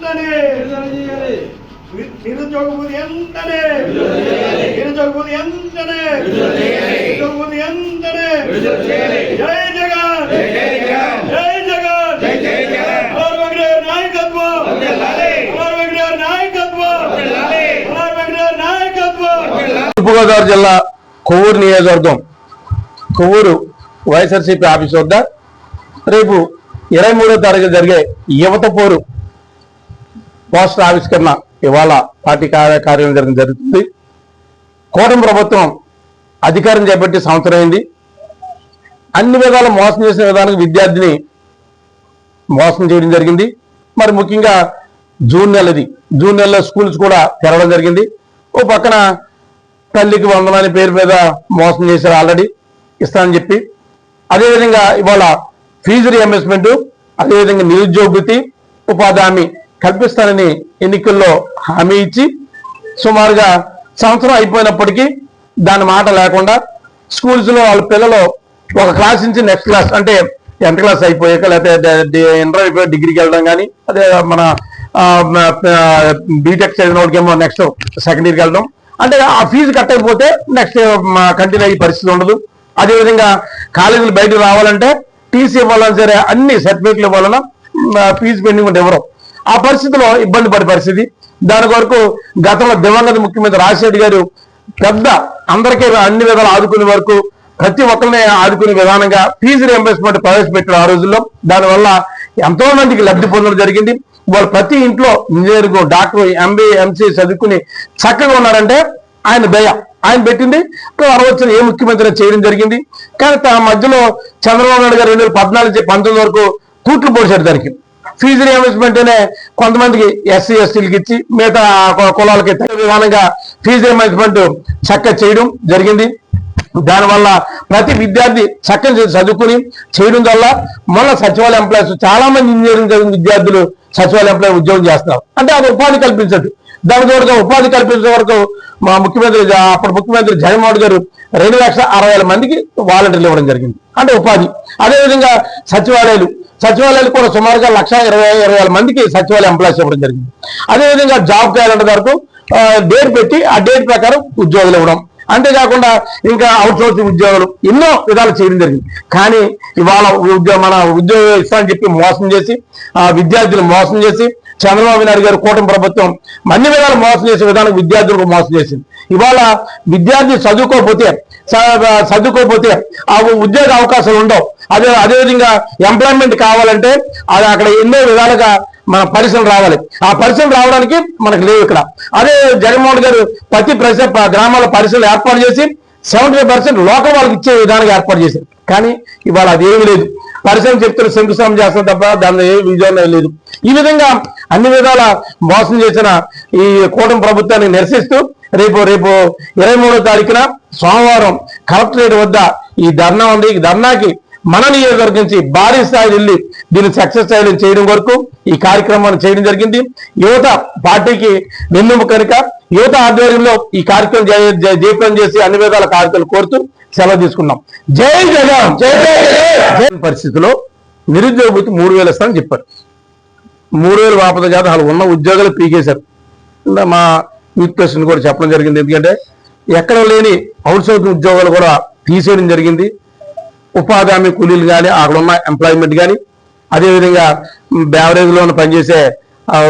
ఎంతనే నిరుద్యోగ భూమి ఎంతనే. నిరుద్యోగ భూమి ఎంతనే. నిరుద్యోగ భూమి ఎంతనే. జై జగన్. జై జగన్. అమర్ వెంకటేశ్వర నాయకత్వం. అమర్ వెంకటేశ్వర నాయకత్వం. అమర్ వెంకటేశ్వర నాయకత్వం. తూర్పుగోదావరి జిల్లా కొవ్వూరు నియోజకవర్గం. కొవ్వూరు వైఎస్ఆర్సీపీ ఆఫీస్ వద్ద రేపు ఇరవై మూడో తారీఖు జరిగే యువత పోరు పోస్టర్ ఆవిష్కరణ ఇవాళ పార్టీ కార్య కార్యం జరగడం జరుగుతుంది. కూటమి ప్రభుత్వం అధికారం చేపట్టి సంవత్సరం అయింది. అన్ని విధాలు మోసం చేసిన విధానం విద్యార్థిని మోసం చేయడం జరిగింది. మరి ముఖ్యంగా జూన్ నెలది జూన్ నెలలో స్కూల్స్ కూడా తెరవడం జరిగింది. ఓ పక్కన తల్లికి వందనాన్ని పేరు మీద మోసం చేశారు ఆల్రెడీ ఇస్తానని చెప్పి. అదేవిధంగా ఇవాళ ఫీజు రియంబర్స్మెంట్ అదేవిధంగా నిరుద్యోగ ఉపాధి హామీ కల్పిస్తానని ఎన్నికల్లో హామీ ఇచ్చి సుమారుగా సంవత్సరం అయిపోయినప్పటికీ దాని మాట లేకుండా స్కూల్స్లో వాళ్ళ పిల్లలు ఒక క్లాస్ నుంచి నెక్స్ట్ క్లాస్ అంటే టెన్త్ క్లాస్ అయిపోయాక లేకపోతే ఇంటర్ అయిపోయి డిగ్రీకి వెళ్ళడం కానీ అదే మన బీటెక్ చదివిన వాళ్ళకేమో నెక్స్ట్ సెకండ్ ఇయర్కి వెళ్ళడం. అంటే ఆ ఫీజు కట్ అయిపోతే నెక్స్ట్ కంటిన్యూ అయ్యే పరిస్థితి ఉండదు. అదేవిధంగా కాలేజీలు బయటకు రావాలంటే టీసీ ఇవ్వాలని సరే అన్ని సర్టిఫికెట్లు ఇవ్వాలన్నా ఫీజు పెండింగ్ ఉంటే ఎవరు? ఆ పరిస్థితిలో ఇబ్బంది పడే పరిస్థితి. దాని కొరకు గతంలో దివంగత ముఖ్యమంత్రి రాజశేఖర్ గారు పెద్ద అందరికీ అన్ని విధాలు ఆదుకునే వరకు ప్రతి ఒక్కరిని ఆదుకునే విధానంగా ఫీజు రియంబర్స్మెంట్ ప్రవేశపెట్టారు ఆ రోజుల్లో. దానివల్ల ఎంతో మందికి లబ్ధి పొందడం జరిగింది. వాళ్ళు ప్రతి ఇంట్లో ఇంజనీరింగ్ డాక్టర్ ఎంబీఏ ఎంసీ చదువుకుని చక్కగా ఉన్నారంటే ఆయన దయ. ఆయన పెట్టింది. అరవచ్చిన ఏ ముఖ్యమంత్రి చేయడం జరిగింది. కానీ తన మధ్యలో చంద్రబాబు నాయుడు గారు రెండు వేల పద్నాలుగు నుంచి పంతొమ్మిది వరకు తూట్లు పోసాడు దానికి. ఫీజు రియంబర్స్మెంట్ అనే కొంతమందికి ఎస్సీ ఎస్టీలకి ఇచ్చి మిగతా కు- కులాలకి తగిన విధానంగా ఫీజు రియంబర్స్మెంట్ చక్క చేయడం జరిగింది. దానివల్ల ప్రతి విద్యార్థి చక్కని చదువుకుని చేయడం వల్ల మళ్ళీ సచివాలయ ఎంప్లాయీస్ చాలా మంది ఇంజనీరింగ్ చదివిన విద్యార్థులు సచివాలయ ఎంప్లాయీ ఉద్యోగం చేస్తున్నారు. అంటే అది ఉపాధి కల్పించదు. దాని తోడుగా ఉపాధి కల్పించే వరకు మా ముఖ్యమంత్రి అప్పుడు ముఖ్యమంత్రి జగన్మోహన్ గారు రెండు లక్షల అరవై వేల మందికి వాలంటీర్లు ఇవ్వడం జరిగింది. అంటే ఉపాధి. అదేవిధంగా సచివాలయాలు సచివాలయాలు కూడా సుమారుగా లక్ష ఇరవై ఇరవై వేల మందికి సచివాలయ ఎంప్లాయీస్ ఇవ్వడం జరిగింది. అదేవిధంగా జాబ్ క్యాలెండర్ వరకు డేట్ పెట్టి ఆ డేట్ ప్రకారం ఉద్యోగులు ఇవ్వడం. అంతేకాకుండా ఇంకా అవుట్సోర్సింగ్ ఉద్యోగాలు ఎన్నో విధాలు చేయడం జరిగింది. కానీ ఇవాళ ఉద్యోగ మన ఉద్యోగం ఇస్తామని చెప్పి మోసం చేసి ఆ విద్యార్థులు మోసం చేసి చంద్రబాబు నాయుడు గారు కూటమి ప్రభుత్వం అన్ని విధాలు మోసం చేసే విధానం విద్యార్థులకు మోసం చేసింది. ఇవాళ విద్యార్థి చదువుకోకపోతే చదువుకోకపోతే ఆ ఉద్యోగ అవకాశాలు ఉండవు. అదే అదేవిధంగా ఎంప్లాయ్మెంట్ కావాలంటే అది అక్కడ ఎన్నో విధాలుగా మన పరిశ్రమలు రావాలి. ఆ పరిశ్రమలు రావడానికి మనకు లేవు ఇక్కడ. అదే జగన్మోహన్ గారు ప్రతి ప్రతి గ్రామాల పరిశ్రమలు ఏర్పాటు చేసి సెవెంటీ పర్సెంట్ లోకల్ వాళ్ళకి ఇచ్చే విధానంగా ఏర్పాటు చేశారు. కానీ ఇవాళ అది లేదు. పరిశ్రమ చెప్తున్న శంకుస్థానం చేస్తాం తప్ప దానిలో ఏ విజయం లేదు. ఈ విధంగా అన్ని విధాల మోసం చేసిన ఈ కూటమి ప్రభుత్వాన్ని నిరసిస్తూ రేపు రేపు ఇరవై మూడో తారీఖున సోమవారం కలెక్టరేట్ వద్ద ఈ ధర్నా ఉంది. ఈ ధర్నాకి మన నియోజకవర్గం నుంచి భారీ స్థాయి వెళ్ళి దీన్ని సక్సెస్ స్థాయిలో చేయడం వరకు ఈ కార్యక్రమాన్ని చేయడం జరిగింది. యువత పార్టీకి వెన్నుము కనుక యువత ఆధ్వర్యంలో ఈ కార్యక్రమం జయ- చేసి అన్ని విధాల కార్యక్రమాలు కోరుతూ సెలవు తీసుకున్నాం. జై జగన్! జై జగన్ పరిస్థితిలో నిరుద్యోగ మూడు వేలు ఇస్తానని చెప్పారు. మూడు వేలు వాపద కాదు వాళ్ళు ఉన్న ఉద్యోగాలు పీకేశారు. మా యూత్ కూడా చెప్పడం జరిగింది. ఎందుకంటే ఎక్కడ లేని అవుట్సోర్సింగ్ ఉద్యోగాలు కూడా తీసేయడం జరిగింది. ఉపాధి హామీ కూలీలు కానీ అక్కడ ఉన్న ఎంప్లాయ్మెంట్ కానీ అదేవిధంగా బ్యావరేజ్లో పనిచేసే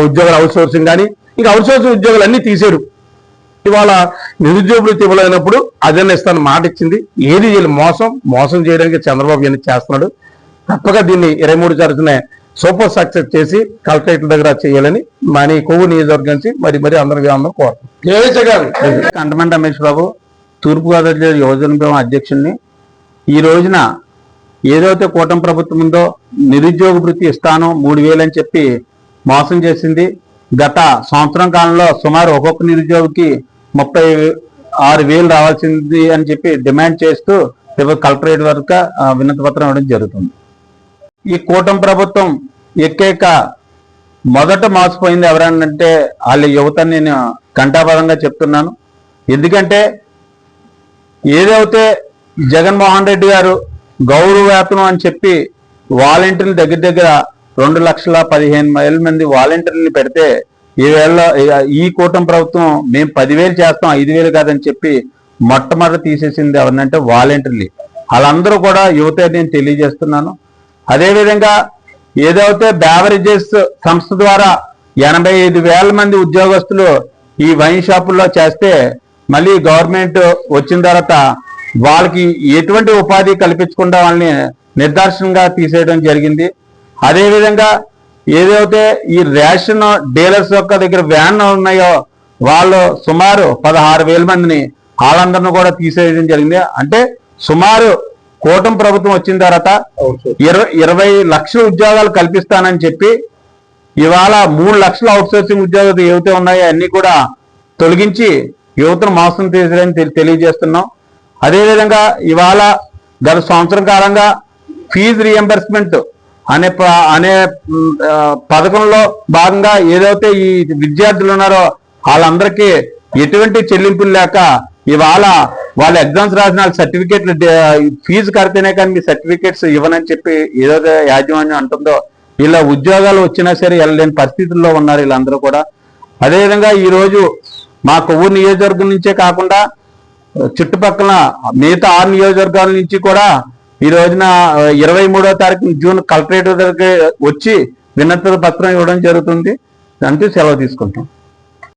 ఉద్యోగాల అవుట్ సోర్సింగ్ కానీ ఇంకా అవుట్సోర్సింగ్ ఉద్యోగాలు అన్ని తీసేరు ఇవాళ నిరుద్యోగులు ఇవ్వలేనప్పుడు అదన్న ఇస్తాను మాట ఇచ్చింది. ఏది మోసం? మోసం చేయడానికి చంద్రబాబు ఇవన్నీ చేస్తున్నాడు. తప్పక దీన్ని ఇరవై మూడు తరచునే సూపర్ సక్సెస్ చేసి కలెక్టరేట్ దగ్గర చేయాలని మనీ కొవ్వు నియోజకవర్గం నుంచి మరి మరి అందరికీ అందరూ కోరుతున్నాం. కంటమంట రమేష్ బాబు తూర్పుగోదావరి జిల్లా యువజన విభాగం అధ్యక్షుడిని. ఈ రోజున ఏదైతే కూటమి ప్రభుత్వం ఉందో నిరుద్యోగ వృత్తి ఇస్తాను మూడు వేలు అని చెప్పి మోసం చేసింది. గత సంవత్సరం కాలంలో సుమారు ఒక్కొక్క నిరుద్యోగికి ముప్పై ఆరు వేలు రావాల్సింది అని చెప్పి డిమాండ్ చేస్తూ రేపు కలెక్టరేట్ వరకు వినతి పత్రం ఇవ్వడం జరుగుతుంది. ఈ కూటమి ప్రభుత్వం ఎక్కేక మొదట మోసపోయింది ఎవరనంటే వాళ్ళ యువతని నేను కంఠాపదంగా చెప్తున్నాను. ఎందుకంటే ఏదైతే జగన్మోహన్ రెడ్డి గారు గౌరవ వేతనం అని చెప్పి వాలంటీర్లు దగ్గర దగ్గర రెండు లక్షల పదిహేను వేల మంది వాలంటీర్లు పెడితే ఈవేళ ఈ కూటమి ప్రభుత్వం మేము పదివేలు చేస్తాం ఐదు వేలు కాదని చెప్పి మొట్టమొదటి తీసేసింది ఎవరినంటే వాలంటీర్లు. వాళ్ళందరూ కూడా యువత నేను తెలియజేస్తున్నాను. అదేవిధంగా ఏదైతే బ్యావరేజెస్ సంస్థ ద్వారా ఎనభై ఐదు వేల మంది ఉద్యోగస్తులు ఈ వైన్ షాపుల్లో చేస్తే మళ్ళీ గవర్నమెంట్ వచ్చిన తర్వాత వాళ్ళకి ఎటువంటి ఉపాధి కల్పించకుండా వాళ్ళని నిర్దాక్షిణంగా తీసేయడం జరిగింది. అదేవిధంగా ఏదైతే ఈ రేషన్ డీలర్స్ యొక్క దగ్గర వ్యాన్ ఉన్నాయో వాళ్ళు సుమారు పదహారు వేల మందిని వాళ్ళందరిని కూడా తీసేయడం జరిగింది. అంటే సుమారు కూటమి ప్రభుత్వం వచ్చిన తర్వాత ఇరవై ఇరవై లక్షల ఉద్యోగాలు కల్పిస్తానని చెప్పి ఇవాళ మూడు లక్షల అవుట్సోర్సింగ్ ఉద్యోగాలు ఏవైతే ఉన్నాయో అన్ని కూడా తొలగించి యువతను మోసం చేశారని తెలి- తెలియజేస్తున్నాం. అదేవిధంగా ఇవాళ గత సంవత్సరం కాలంగా ఫీజు రియంబర్స్మెంట్ అనే అనే పథకంలో భాగంగా ఏదైతే ఈ విద్యార్థులు ఉన్నారో వాళ్ళందరికీ ఎటువంటి చెల్లింపులు లేక ఇవాళ వాళ్ళ ఎగ్జామ్స్ రాసిన సర్టిఫికేట్లు ఫీజు కడితేనే కానీ మీ సర్టిఫికేట్స్ ఇవ్వనని చెప్పి ఏదైతే యాజమాన్యం అంటుందో ఇలా ఉద్యోగాలు వచ్చినా సరే వెళ్ళలేని పరిస్థితుల్లో ఉన్నారు వీళ్ళందరూ కూడా. అదేవిధంగా ఈరోజు మా కొవ్వూరు నియోజకవర్గం నుంచే కాకుండా చుట్టుపక్కల మిగతా ఆరు నియోజకవర్గాల నుంచి కూడా ఈ రోజున ఇరవై మూడో తారీఖు జూన్ కలెక్టరేట్ దగ్గరికి వచ్చి వినతి పత్రం ఇవ్వడం జరుగుతుంది. అంతే సెలవు తీసుకుంటాం.